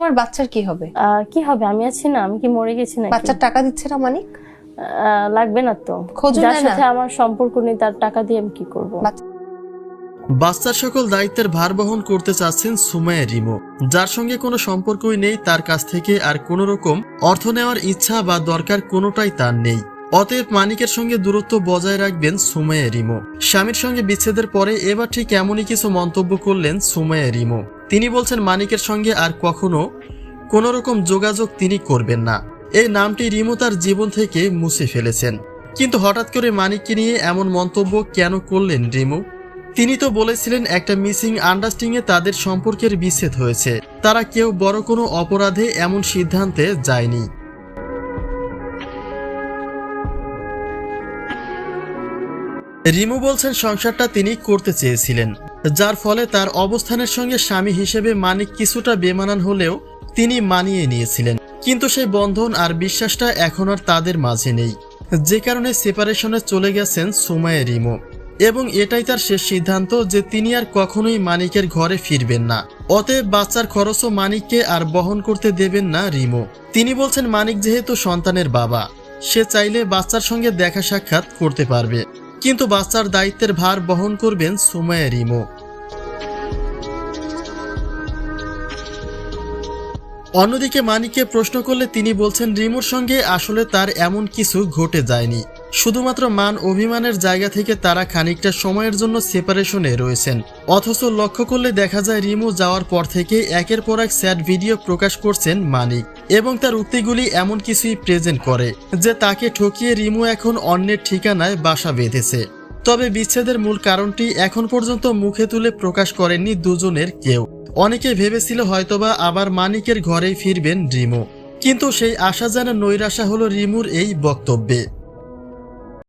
তোমার বাচ্চার কি হবে? আহ, কি হবে? আমি আছি না আমি কি মরে গেছি না বাচ্চার টাকা দিচ্ছে না মানিক? লাগবে না তো। যার সাথে আমার সম্পর্ক নেই তার টাকা দিয়ে আমি কি করব? বাচ্চার সকল দায়িত্বের ভার বহন করতে চাচ্ছেন সুমাইয়া রিমো। যার সঙ্গে কোনো সম্পর্কই নেই তার কাছ থেকে আর কোনো রকম অর্থ নেওয়ার ইচ্ছা বা দরকার কোনোটাই তার নেই। অতএব মানিকের সঙ্গে দূরত্ব বজায় রাখবেন সুমাইয়া রিমো। স্বামীর সঙ্গে বিচ্ছেদের পরে এবার ঠিক এমনই কিছু মন্তব্য করলেন সুমাইয়া রিমো। তিনি বলছেন, মানিকের সঙ্গে আর কখনো কোনো রকম যোগাযোগ তিনি করবেন না। এই নামটি রিমো তার জীবন থেকে মুছে ফেলেছেন। কিন্তু হঠাৎ করে মানিককে নিয়ে এমন মন্তব্য কেন করলেন রিমো? তিনি তো বলেছিলেন, একটা মিসিং আন্ডারস্ট্যান্ডিংয়ে তাদের সম্পর্কের বিচ্ছেদ হয়েছে। তারা কেউ বড় কোনো অপরাধে এমন সিদ্ধান্তে যায়নি। রিমু বলছেন সংসারটা তিনি করতে চেয়েছিলেন, যার ফলে তার অবস্থানের সঙ্গে স্বামী হিসেবে মানিক কিছুটা বেমানান হলেও তিনি মানিয়ে নিয়েছিলেন। কিন্তু সেই বন্ধন আর বিশ্বাসটা এখন আর তাদের মাঝে নেই। যে কারণে সেপারেশনে চলে গেছেন সুমায়া রিমো। এবং এটাই তার শেষ সিদ্ধান্ত যে তিনি আর কখনোই মানিকের ঘরে ফিরবেন না। অতএব বাচ্চার খরচও মানিককে আর বহন করতে দেবেন না রিমো। তিনি বলছেন, মানিক যেহেতু সন্তানের বাবা, সে চাইলে বাচ্চার সঙ্গে দেখা সাক্ষাৎ করতে পারবে। কিন্তু বাচ্চার দায়িত্বের ভার বহন করবেন সুমায়া রিমো। অন্যদিকে মানিককে প্রশ্ন করলে তিনি বলছেন, রিমোর সঙ্গে আসলে তার এমন কিছু ঘটে যায়নি। শুধুমাত্র মান অভিমানের জায়গা থেকে তারা খানিকটা সময়ের জন্য সেপারেশনে রয়েছেন। অথচ লক্ষ্য করলে দেখা যায় রিমু যাওয়ার পর থেকে একের পর এক স্যাড ভিডিও প্রকাশ করছেন মানিক এবং তার উক্তিগুলি এমন কিছুই প্রেজেন্ট করে, যে তাকে ঠকিয়ে রিমু এখন অন্যের ঠিকানায় বাসা বেঁধেছে। তবে বিচ্ছেদের মূল কারণটি এখন পর্যন্ত মুখে তুলে প্রকাশ করেননি দুজনের কেউ। অনেকে ভেবেছিল হয়তোবা আবার মানিকের ঘরেই ফিরবেন রিমু। কিন্তু সেই আশা যেন নৈরাশা হলো রিমুর এই বক্তব্যে।